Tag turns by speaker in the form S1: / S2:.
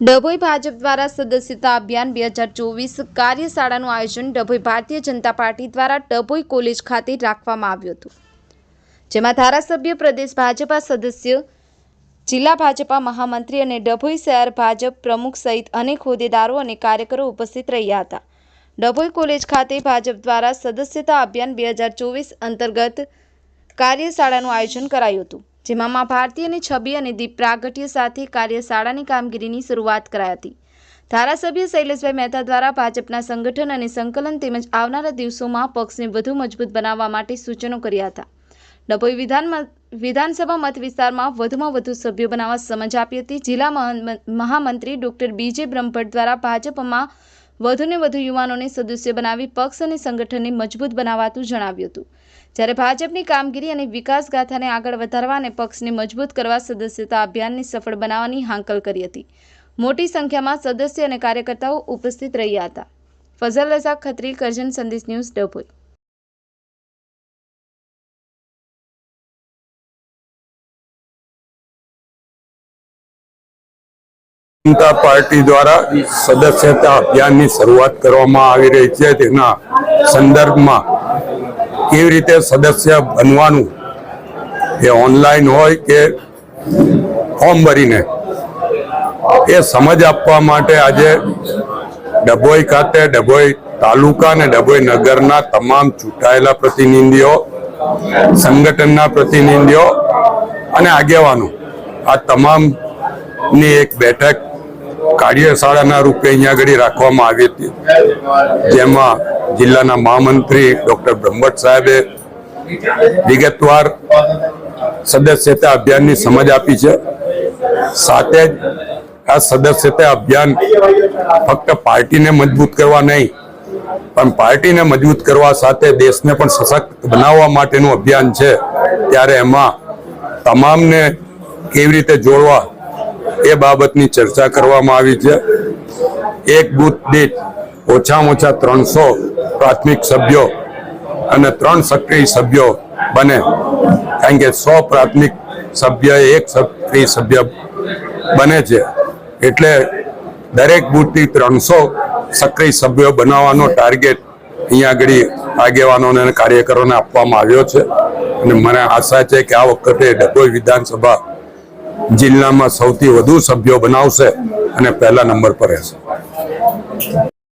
S1: ડભોઈ ભાજપ દ્વારા સદસ્યતા અભિયાન બે હજાર ચોવીસ કાર્યશાળાનું આયોજન ડભોઈ ભારતીય જનતા પાર્ટી દ્વારા ડભોઈ કોલેજ ખાતે રાખવામાં આવ્યું હતું. જેમાં ધારાસભ્ય પ્રદેશ ભાજપા સદસ્ય, જિલ્લા ભાજપા મહામંત્રી અને ડભોઈ શહેર ભાજપ પ્રમુખ સહિત અનેક હોદ્દેદારો અને કાર્યકરો ઉપસ્થિત રહ્યા હતા. ડભોઈ કોલેજ ખાતે ભાજપ દ્વારા સદસ્યતા અભિયાન બે હજાર ચોવીસ અંતર્ગત કાર્યશાળાનું આયોજન કરાયું હતું. જેમાં મા ભારતીયની છબી અને દીપ પ્રાગટ્ય સાથે કાર્યશાળાની કામગીરીની શરૂઆત કરાઈ હતી. ધારાસભ્ય શૈલેષભાઈ મહેતા દ્વારા ભાજપના સંગઠન અને સંકલન તેમજ આવનારા દિવસોમાં પક્ષને વધુ મજબૂત બનાવવા માટે સૂચનો કર્યા હતા. ડભોઈ વિધાન વિધાનસભા મત વિસ્તારમાં વધુમાં વધુ સભ્યો બનાવવા સમજ આપી હતી. જિલ્લા મહા- મહામંત્રી ડોક્ટર બીજે બ્રહ્મભટ્ટ દ્વારા ભાજપમાં વધુને વધુ યુવાનોને સદસ્ય બનાવી પક્ષ અને સંગઠનને મજબૂત બનાવાતું જણાવ્યું હતું. જ્યારે ભાજપની કામગીરી અને વિકાસ ગાથાને આગળ વધારવા અને પક્ષને મજબૂત કરવા સદસ્યતા અભિયાનને સફળ બનાવવાની હાંકલ કરી હતી. મોટી સંખ્યામાં સદસ્ય અને કાર્યકર્તાઓ ઉપસ્થિત રહ્યા હતા. ફઝલ રઝાક ખત્રી કરજન સંદેશ ન્યૂઝ ડભોઈ.
S2: જનતા પાર્ટી દ્વારા સદસ્યતા અભિયાનની શરૂઆત કરવામાં આવી રહી છે. તેના સંદર્ભમાં કેવી રીતે સદસ્ય બનવાનું એ ઓનલાઈન હોય કે ફોર્મ ભરીને, એ સમજ આપવા માટે આજે ડભોઈ ખાતે, ડભોઈ તાલુકા અને ડભોઈ નગરના તમામ ચૂંટાયેલા પ્રતિનિધિઓ, સંગઠનના પ્રતિનિધિઓ અને આગેવાનો, આ તમામની એક બેઠક કાર્યશાળાના રૂપે અહીંયા આગળ રાખવામાં આવી હતી. જેમાં જિલ્લાના મહામંત્રી ડોક્ટર બ્રહ્મટ સાહેબે વિગતવાર સદસ્યતા અભિયાનની સમજ આપી છે. સાથે જ આ સદસ્યતા અભિયાન ફક્ત પાર્ટીને મજબૂત કરવા નહીં, પણ પાર્ટીને મજબૂત કરવા સાથે દેશને પણ સશક્ત બનાવવા માટેનું અભિયાન છે. ત્યારે એમાં તમામને કેવી રીતે જોડવા એ બાબતની ચર્ચા કરવામાં આવી છે. એક બૂથ દીઠ ઓછામાં ઓછા ત્રણસો પ્રાથમિક સભ્યો અને ત્રણ સક્રિય સભ્યો બને. કારણ કે સો પ્રાથમિક સભ્ય એક સક્રિય સભ્ય બને છે. એટલે દરેક બૂથથી ત્રણસો સક્રિય સભ્યો બનાવવાનો ટાર્ગેટ અહીંયા આગળ આગેવાનોને કાર્યકરોને આપવામાં આવ્યો છે. અને મને આશા છે કે આ વખતે ડભોઈ વિધાનસભા જિલ્લામાં સૌથી વધુ સભ્યો બનાવશે અને પહેલા નંબર પર રહેશે.